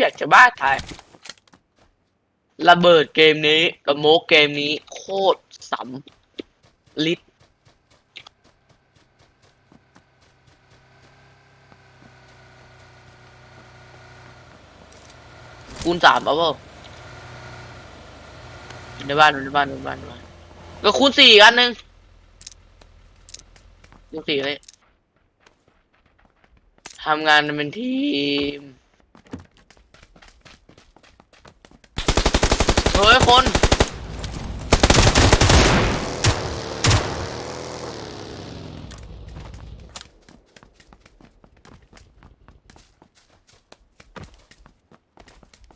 อยากจะบ้าตาย ระเบิดเกมนี้กับโมกเกมนี้โคตรสำลิดคูณสามเอาเปล่าในบ้านในบ้านในบ้านในบ้านก็คูณสี่อันหนึ่งคูณสี่เลยทำงานเป็นทีม เฮ้ยคน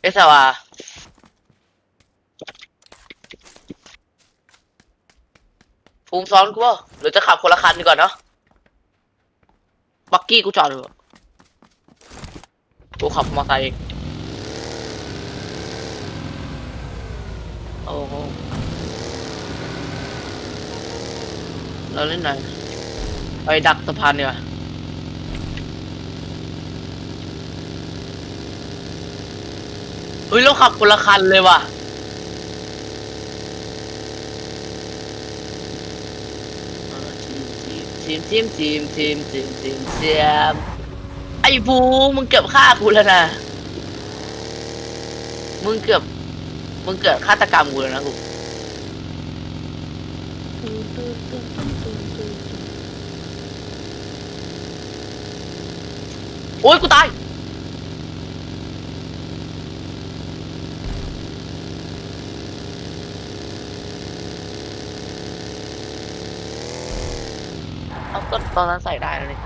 เอสวาภูมิซ้อนกูเปล่าหรือจะขับคนละคันดีกว่าเนาะบักกี้กูจอดอยู่กูขับมอเตอร์ไซค์โอ้โหเราเล่นไหนไปดักสะพานดีกว่า เฮ้ยเราขับคนละคันเลยว่ะ ทีมทีมทีมทีมทีมทีมเสียมไอ้บูมึงเกือบฆ่ากูแล้วนะ มึงเกือบ มึงเกือบฆาตกรรมกูแล้วนะกูโอ้ยกูตาย เอาก็ ตอนนั้นใส่ได้แล้วนี่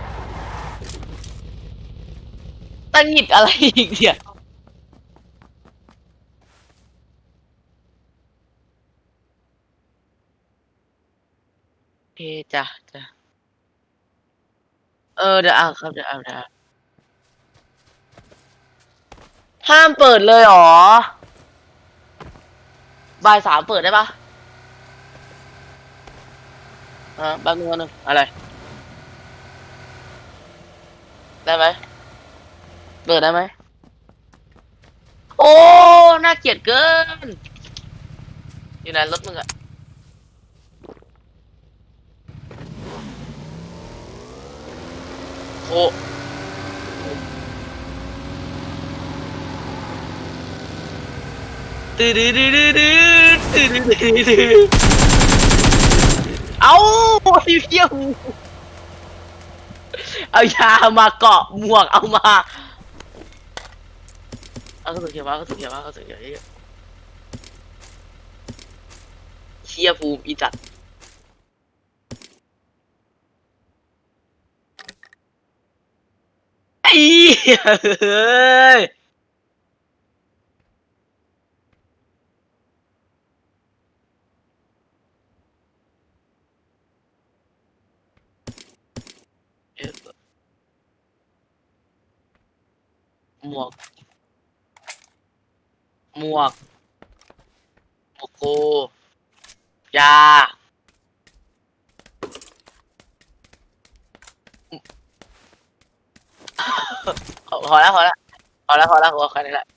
ตั้งหิดอะไรอีกเนี่ยโอเคจ้ะจ้ะเออเดี๋ยวเอาครับเดี๋ยวเอาเดี๋ยวห้ามเปิดเลยหรอบ่ายสามเปิดได้ปะอ่าแป๊บนึงแป๊บนึงอะไร ได้ไหมเปิดได้ไหม โอ้ น่าเกลียดเกิน อยู่ไหนรถมึงอะโอ้ตื่นดื้อดื้อดื้อดื้อดื้อดื้อดื้อเอาไอ้เหี้ยหู เอายามาเกาะหมวกเอามาเอากระสุนเขียวมาเอากระสุนเขียวมาเอากระสุนเขียวเยอะเชียภูมิอีจัดไอ้เหี้ยเฮ้ย หมวก หมวกหมวกกูยา พอแล้วพอแล้วพอแล้วพอแล้วพอแค่นี้แหละ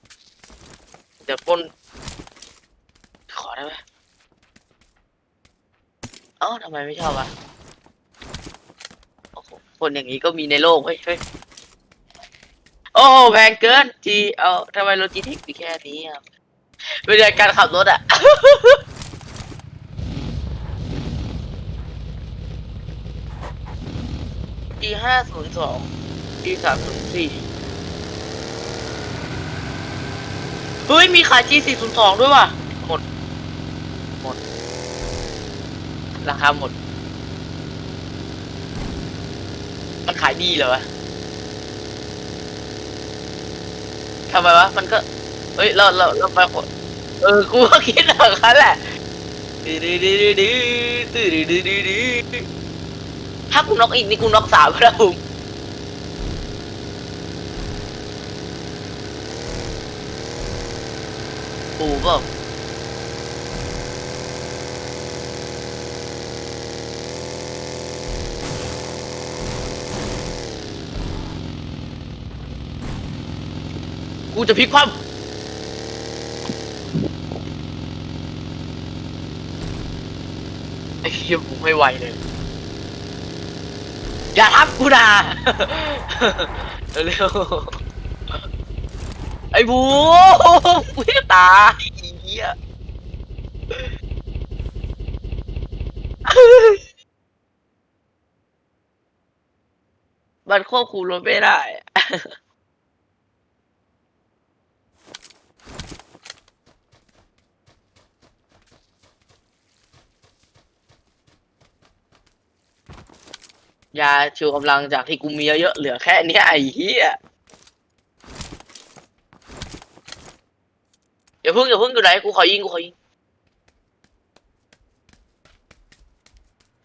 เดี๋ยวปล้น ขอได้ไหมเอ้าทำไมไม่ชอบอะโอ้โหคนอย่างนี้ก็มีในโลกเฮ้ยเฮ้ย อ้โหแพงเกินจีเอาทำไมรถจีเทคมีแค่นี้อะเป็นการขับรถอะปีห้าศูนย์สองปีสามศูนย์สี่เฮ้ย มีขาย G สี่ศูนย์สองด้วยว่ะ หมด หมด ราคาหมด มันขายดีเหรอวะ ทำไมวะ มันก็ เฮ้ย เราเราเราไปขนเออ กูก็คิดแบบนั้นแหละดื้อดื้อดื้อดื้อดื้อดื้อดื้อดื้อดื้อถ้ากูน็อกอีกนี่กูน็อกสามแล้วผมปูเปล่า กูจะพลิกคว่ำไอ้เหี้ยกูไม่ไหวเลย อย่าทับกูนะเร็วไอ้บูกูจะตายไอ้เหี้ยมันควบคุมรถไม่ได้ ยาชูกำลังจากที่กูมีเยอะๆเหลือแค่เนี้ยไอ้เหี้ยอย่าพิ่งอย่าพิ่งอยู่ไหนกูขอยิงกูขอยิง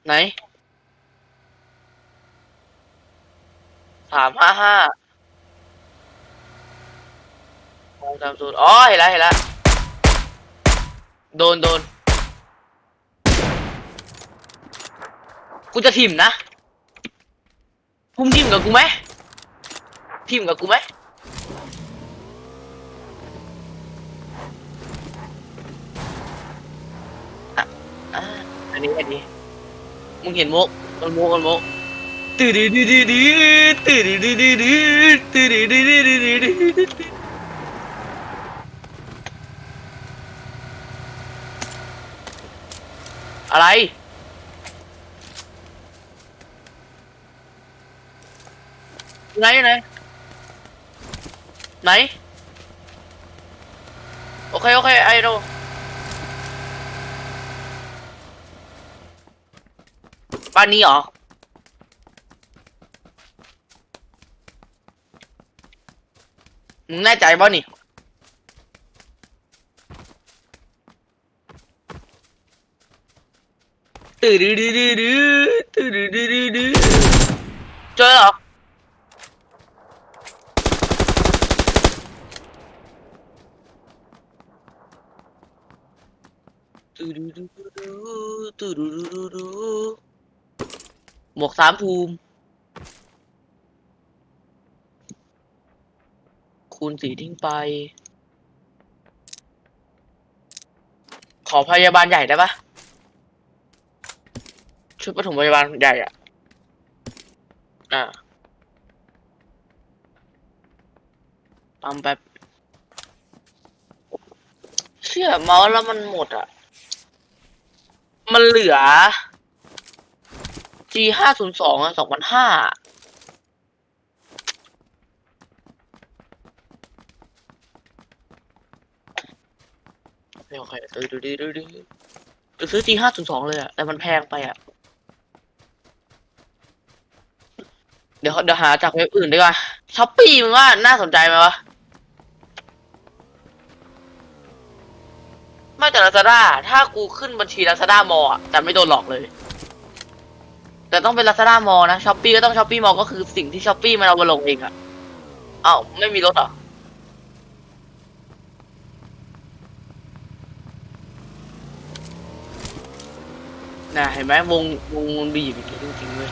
ไหนสามห้าห้าสองสามศูนย์อ๋อเห็นแล้วเห็นแล้วโดนโดนกูจะถิ่มนะ พุ่มทิมกับกูไหมทิมกับกูไหมอะอะอันนี้อันนี้มึงเห็นโมกมันโมกมันโมกตื่นดื้อดื้อดื้อดื้อตื่นดื้อดื้อดื้อตื่นดื้อดื้อดื้อดื้อดื้อดื้ออะไรอยู่ ไหนไหนไหนโอเคโอเคไอโดบ้านนี้เหรอมึงแน่ใจป่ะนี่ตื่นดื้อดื้อดื้อตื่นดื้อดื้อดื้อเจอเหรอ ตื่นดื้อดื้อดื้อตื่นดื้อดื้อดื้อ หมวกสามภูมิ คูณสีทิ้งไป ขอพยาบาลใหญ่ได้ปะชุดปฐมพยาบาลใหญ่อะอ่าปั๊มแป๊บเชื่อเมาส์แล้วมันหมดอะ มันเหลือ G ห้าศูนย์สองอะสองพันห้าโอเคดูดูดูดูดูจะซื้อ G ห้าศูนย์สองเลยอะแต่มันแพงไปอะเดี๋ยวเดี๋ยวหาจากเว็บอื่นดีกว่าช้อปปี้มึงว่าน่าสนใจไหมวะ ไม่แต่ลาซาด้าถ้ากูขึ้นบัญชีลาซาด้ามอจะไม่โดนหลอกเลย แต่ต้องเป็นลาซาด้ามอนะช้อปปี้ก็ต้องช้อปปี้มอก็คือสิ่งที่ช้อปปี้มันเอามาลงเองอะเอ้าไม่มีรถเหรอน่ะเห็นไหมวงวงมันบีบอย่างนี้จริงๆเลย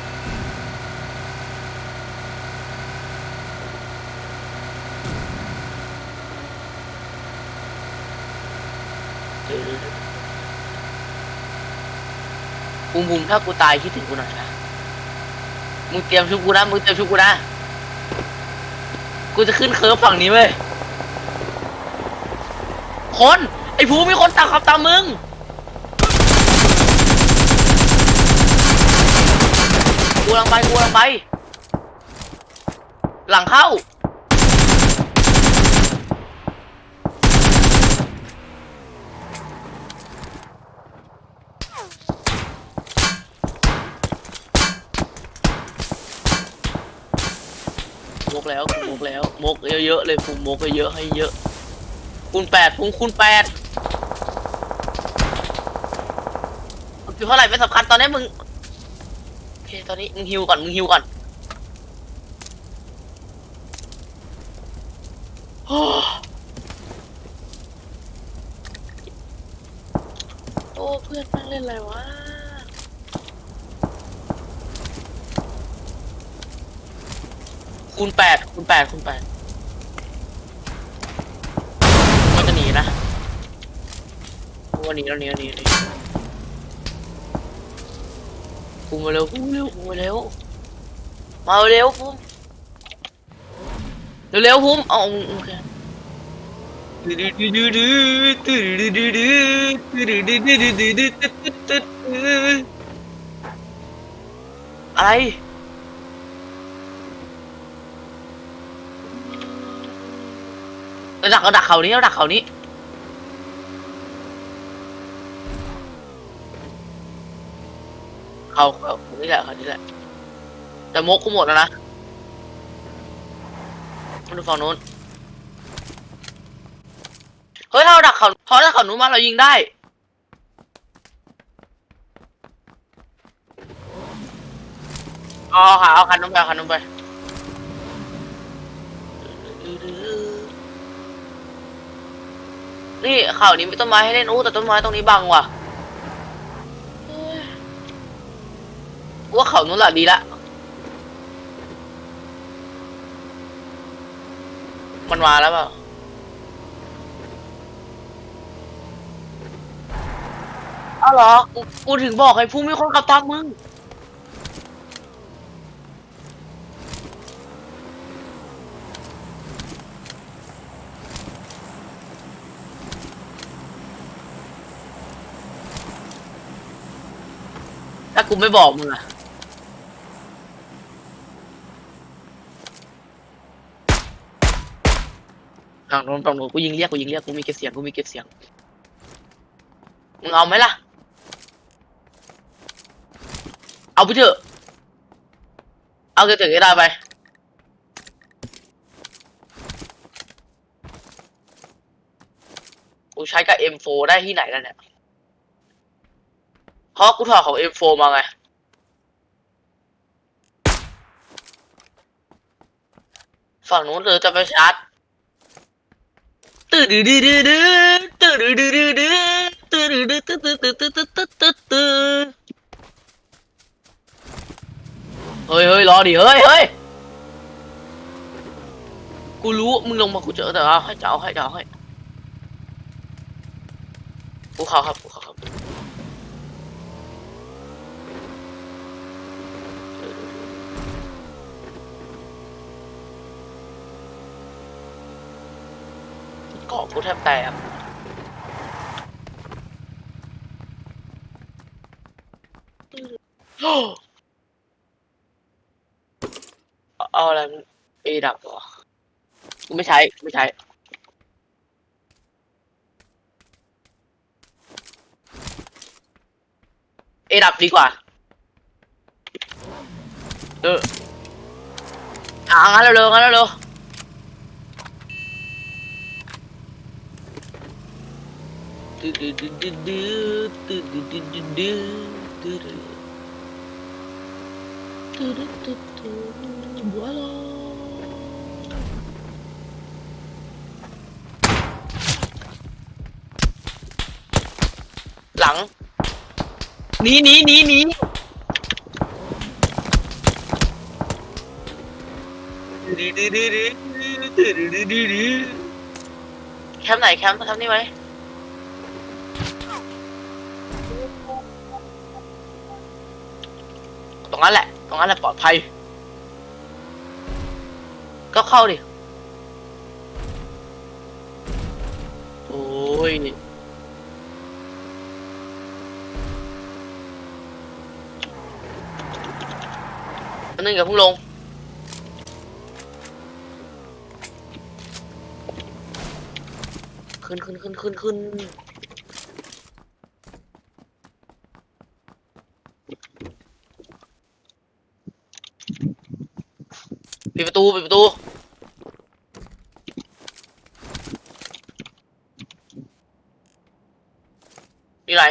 บุมบุมถ้ากูตายคิดถึงกูหน่อยนะมึงเตรียมชุบกูนะมึงเตรียมชุบกูนะกูจะขึ้นเคิร์ฟฝั่งนี้เว้ยคนไอ้ภูมีคนตามขับตามมึงกูลังไปกูลังไป หลังเข้า กแล้วกูมกแล้วมกเยอะๆเลยภูมิมกเยอะให้เยอะคูณแปดภูมิคูณแปดคือเท่าไหร่ไม่สำคัญตอนนี้มึงโอเคตอนนี้มึงฮิวก่อนมึงฮิวก่อนโอ้เพื่อนนั่งเล่นอะไรวะ คูณแปดคูณแปดคูณแปดมันจะหนีนะวันนี้เราหนีเราหนีเคูมาเร็วปูเร็วปูมาเร็วมาเร็วปูมร็เร็วปูเอาโอเคอะไร เราดักเราดักเขานี้เราดักเขานี้เขาเขานี่แหละเขานี่แหละแต่มกกูหมดแล้วนะมาดูฝั่งนู้นเฮ้ยถ้าเราดักเขาเพราะถ้าเขานู้นมาเรายิงได้อ๋อหาเอาคันนู้นไปเอาคันนู้นไป นี่ข่าวนี้มีต้นไม้ให้เล่นอู้แต่ต้นไม้ตรงนี้บังว่ะเฮ้ยกูว่าเขานู้นแหละดีละมันมาแล้วเปล่าอ้าวเหรอ กูกูถึงบอกให้ผู้มีคนขับตามมึง กูไม่บอกมึงอะฝั่งโน้นฝั่งโน้นกูยิงเรียกกูยิงเรียกกูมีเก็บเสียงกูมีเก็บเสียงมึงเอาไหมล่ะ เอาไปเถอะ เอาเก็บถึงให้ได้ไปกูใช้กับ M4 ได้ที่ไหนแล้วเนี่ย เพราะกูถอดของ M4 มาไง ฝั่งนู้นเธอจะไปชาร์จตื่นดื้อดื้อดื้อดื้อตื่นดื้อดื้อดื้อดื้อตื่นดื้อดื้อตื่นตื่นตื่นตื่นตื่นตื่นตื่นเฮ้ยเฮ้ยรอดิเฮ้ยเฮ้ยกูรู้มึงลงมากูเจอแต่เอาให้จะเอาให้จะเอาให้กูเขาครับกูเขาครับ เกาะกูแทบแตกโอ้เอาอะไรเอดับเหรอกูไม่ใช้ไม่ใช้เอดับดีกว่า เอออ่างั้นเร็วๆงั้นเร็วๆ หัวลอหลังนี้นี้นีหนีแคมป์ไหนแคมป์แคมป์นี่ไหม นั้นแหละ ตรงนั้นแหละปลอดภัย ก็เข้าดิ โอ้ยอันนึงกับพุ่งลงขึ้นขึ้นขึ้นขึ้นขึ้น ปิดประตูปิดประตูอยู่ไหน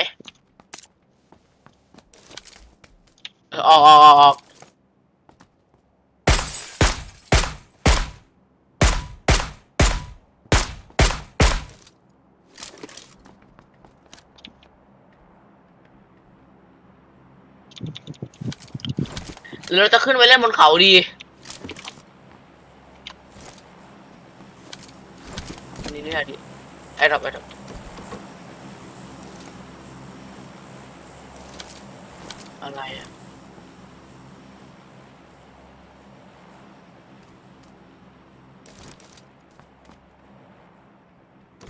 ออกออกออกออกหรือเราจะขึ้นไปเล่นบนเขาดี่ดิไอ้ดับไอ้ดับอะไรอะ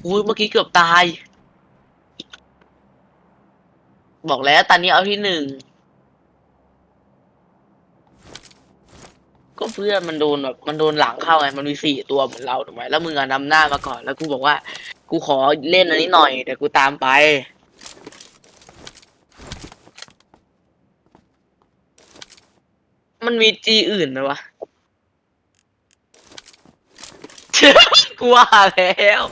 อุ้ยเมื่อกี้เกือบตาย บอกแล้วตอนนี้เอาที่หนึ่ง เพื่อนมันโดนแบบมันโดนหลังเข้าไงมันมีสี่ตัวเหมือนเราถูกไหมแล้วมึงอะนำหน้ามาก่อน แล้วกูบอกว่า กูขอเล่นอันนี้หน่อยเดี๋ยวกูตามไป มันมีจีอื่นไหมวะ กูว่าแล้ว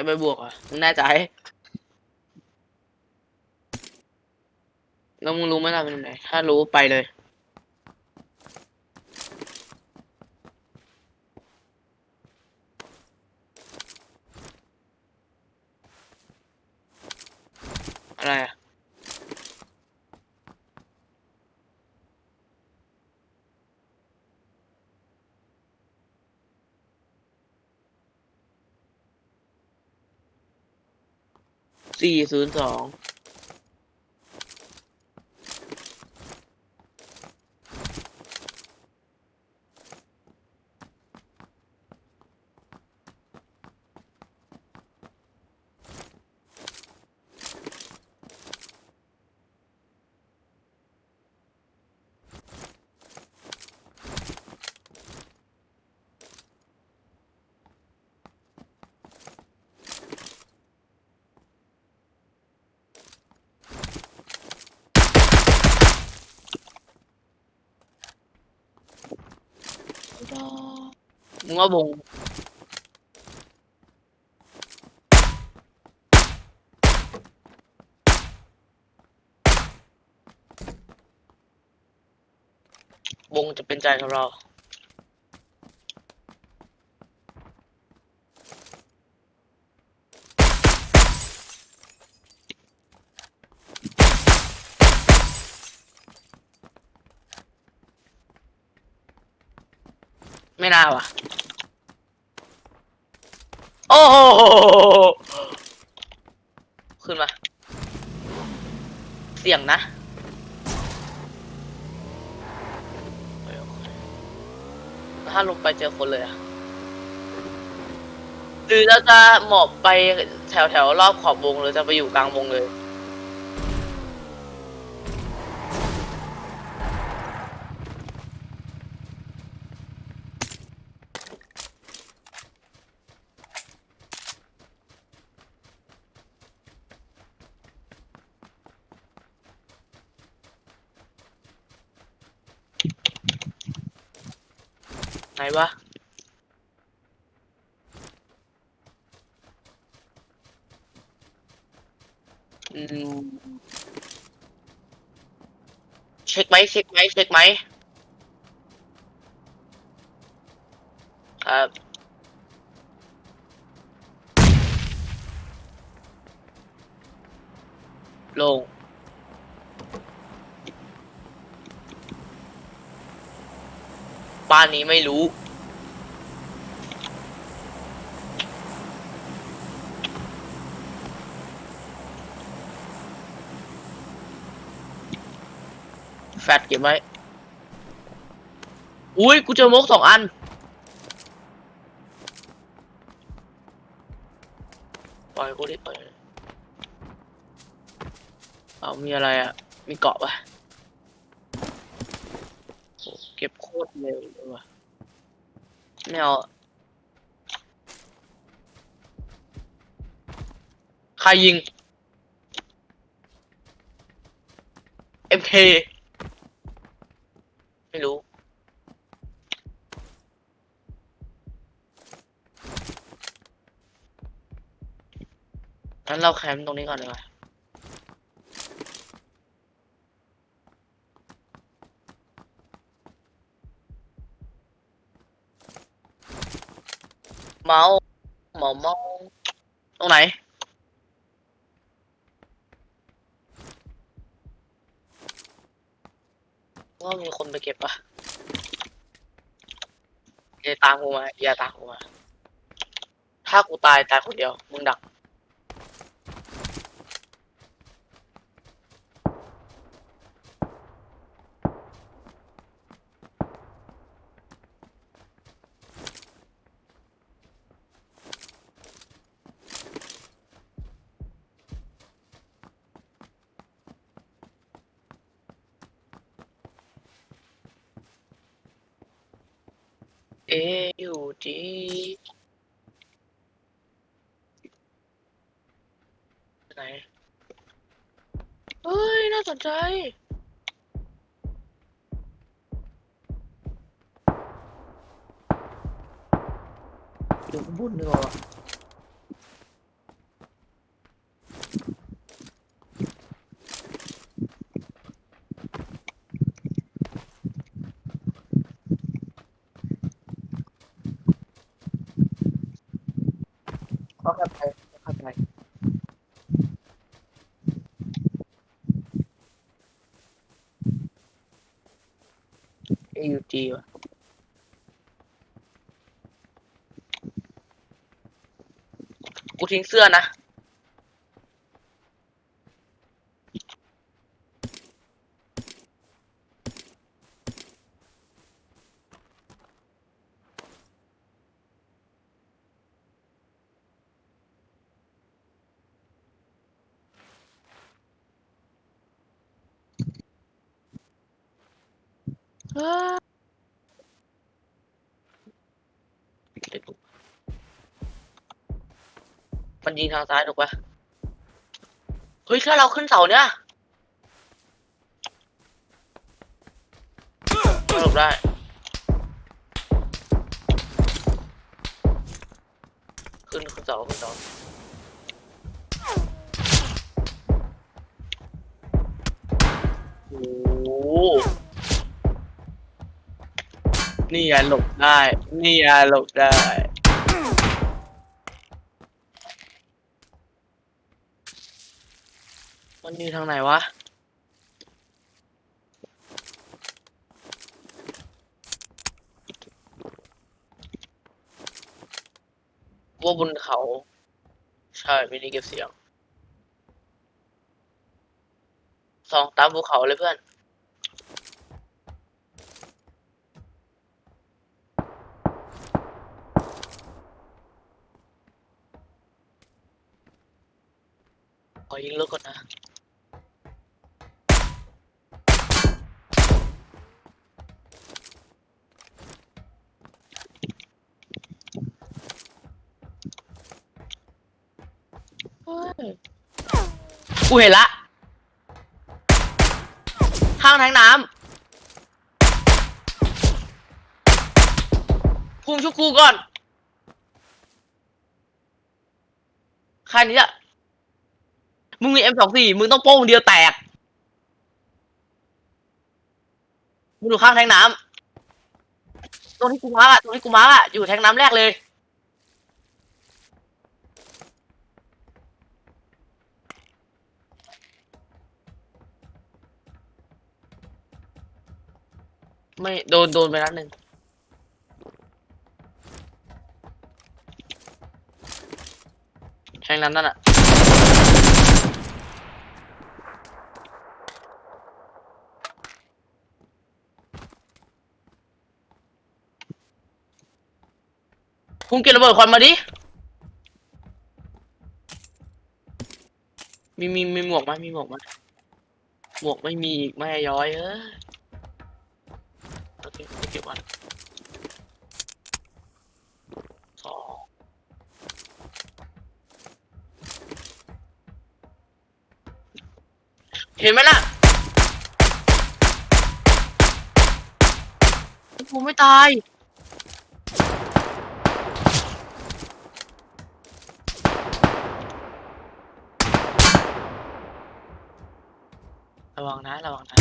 จะไปบวกเหรอะมึงแน่ใจแล้วมึงรู้ไหมล่ะเป็นไหน ถ้ารู้ไปเลย สี่ศูนย์สอง มึงว่าบง วงจะเป็นใจของเรา ไม่น่าว่ะ โอ้โหขึ้นมา เสี่ยงนะโอเค ถ้าลงไปเจอคนเลยอะหรือเราจะหมอบไปแถวแถวรอบขอบวงหรือจะไปอยู่กลางวงเลย ไหนวะอืมเช็คไหมเช็คไหมเช็คไหมครับลง บ้านนี้ไม่รู้ แฟดเก็บไว้อุ้ยกูเจอมกสองอัน ปล่อยกูดิปล่อยเอามีอะไรอะ มีเกาะปะโหเก็บโคตร เร็วเลยว่ะไม่เอาใครยิง MK ไม่รู้ งั้นเราแคมป์ตรงนี้ก่อนดีกว่า เมาส์เมาเมาตรงไหน ว่ามีคนไปเก็บปะอย่าตามกูมาอย่าตามกูมา ถ้ากูตายตายคนเดียว มึงดัก เออยู่ดีไหนเฮ้ย น่าสนใจ อยู่ข้างบนดีกว่าวะเข้าไปเข้าไป ที่วะกูทิ้งเสื้อนะ เฮ้ยเดี๋ยวกูมัน ยิงทางซ้ายถูกปะเฮ้ยถ้าเราขึ้นเสาเนี่ยหลบได้ขึ้นขึ้นเสาขึ้นเสาโอ้นี่อะหลบได้ นี่อะหลบได้ มันอยู่ทางไหนวะ ว่าบนเขา ใช่มินิเก็บเสียง สองตามภูเขาเลยเพื่อน ขอยิงรถก่อนนะ เฮ้ย กูเห็นละ ข้างแทงน้ำภูมิชุกกูก่อนค่านี้อะมึงมี M24 มึงต้องโป้งเดียวแตก มึงดูข้างแทงน้ำตรงที่กูมาร์กอะตรงที่กูมาร์กอะอยู่แทงน้ำแรกเลย ไม่โดนโดนไปนัดหนึ่งแทงนั้นนั่นอะพุ่งเก็บระเบิดควันมาดิ มีมีมีหมวกไหมมีหมวกไหมหมวกไม่มีอีกไม่ย้อยเออเคไม่เก็บวันสองเห็นไหมล่ะกูไม่ตาย ระวังนะ ระวังนะ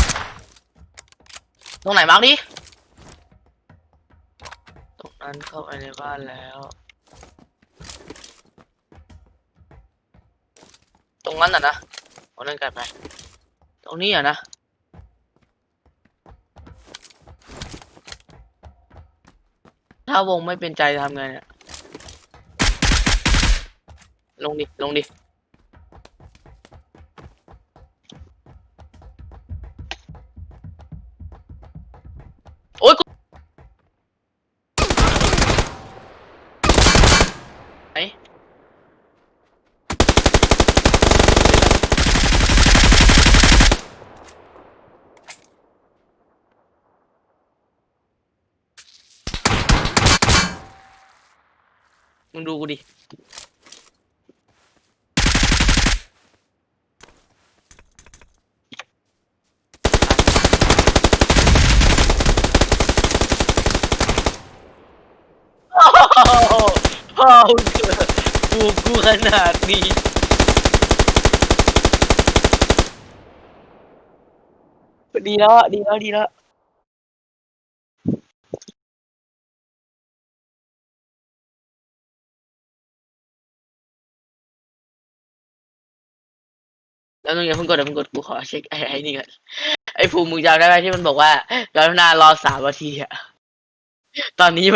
ตรงไหนมาร์กดิ ตรงนั้นเข้าไปในบ้านแล้ว ตรงนั้นอะนะเอาเล่นกันไป ตรงนี้อะนะถ้าถ้าวงไม่เป็นใจทำไงเนี่ยลงดิ ลงดิ มึงดูกูดิโอ้โหพ่อกูกูขนาดนี้ ดีแล้ว ดีแล้ว ดีแล้ว แล้วมึงอย่าเพิ่งกดอย่าเพิ่งกดกูขอเช็คไอ้ไอ้นี่ก่อนไอ้ภูมิมึงจำได้ไหมที่มันบอกว่าแล้วนารอสามนาทีอะตอนนี้มัน